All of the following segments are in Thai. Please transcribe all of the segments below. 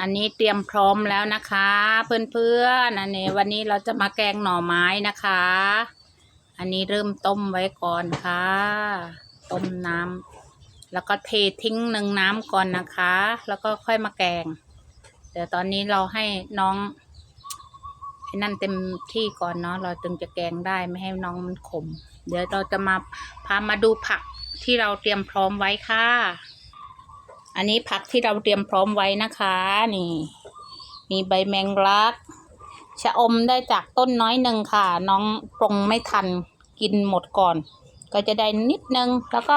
อันนี้เตรียมพร้อมแล้วนะคะ เพื่อนๆอันนี้วันนี้เราจะมาแกงหน่อไม้นะคะ อันนี้เริ่มต้มไว้ก่อนค่ะ ต้มน้ำแล้วก็เททิ้งหนึ่งน้ำก่อนนะคะ แล้วก็ค่อยมาแกงเดี๋ยวตอนนี้เราให้น้องไอ้นั่นเต็มที่ก่อนเนาะเราจึงจะแกงได้ไม่ให้น้องมันขม เดี๋ยวเราจะมาพามาดูผักที่เราเตรียมพร้อมไว้ค่ะ อันนี้ผักที่เราเตรียมพร้อมไว้นะคะ นี่ มีใบแมงลัก ชะอมได้จากต้นน้อยหนึ่งค่ะ น้องปรงไม่ทันกินหมดก่อน ก็จะได้นิดนึง แล้วก็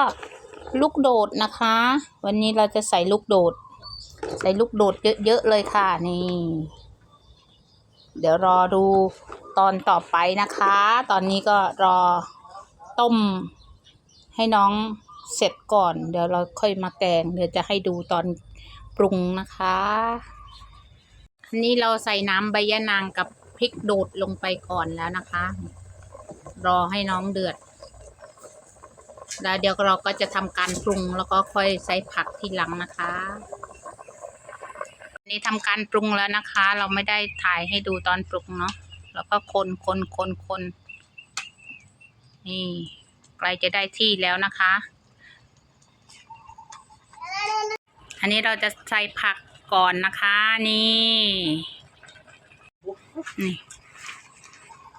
ลูกโดดนะคะ วันนี้เราจะใส่ลูกโดด ใส่ลูกโดดเยอะๆเลยค่ะ นี่ เดี๋ยวรอดูตอนต่อไปนะคะ ตอนนี้ก็รอต้มให้น้อง เสร็จก่อน เดี๋ยวเราค่อยมาแกง เดี๋ยวจะให้ดูตอนปรุงนะคะอันนี้เราใส่น้ำใบยะนางกับพริกโดดลงไปก่อนแล้วนะคะ รอให้น้องเดือด แล้วเดี๋ยวเราก็จะทำการปรุงแล้วก็ค่อยใส่ผักทีหลังนะคะนนี้ทำการปรุงแล้วนะคะ เราไม่ได้ถ่ายให้ดูตอนปรุงเนาะแล้วก็คนคนคนคนนี่ใกล้จะได้ที่แล้วนะคะ อันนี้เราจะใส่ผักก่อนนะคะนี่นี่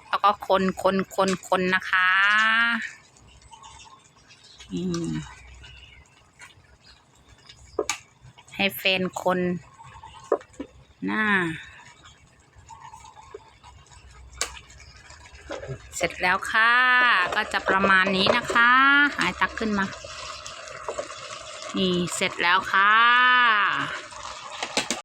แล้วก็คนคนคนคนนะคะอืมให้แฟนคนหน้า เสร็จแล้วค่ะ ก็จะประมาณนี้นะคะ หายตักขึ้นมา นี่เสร็จแล้วค่ะ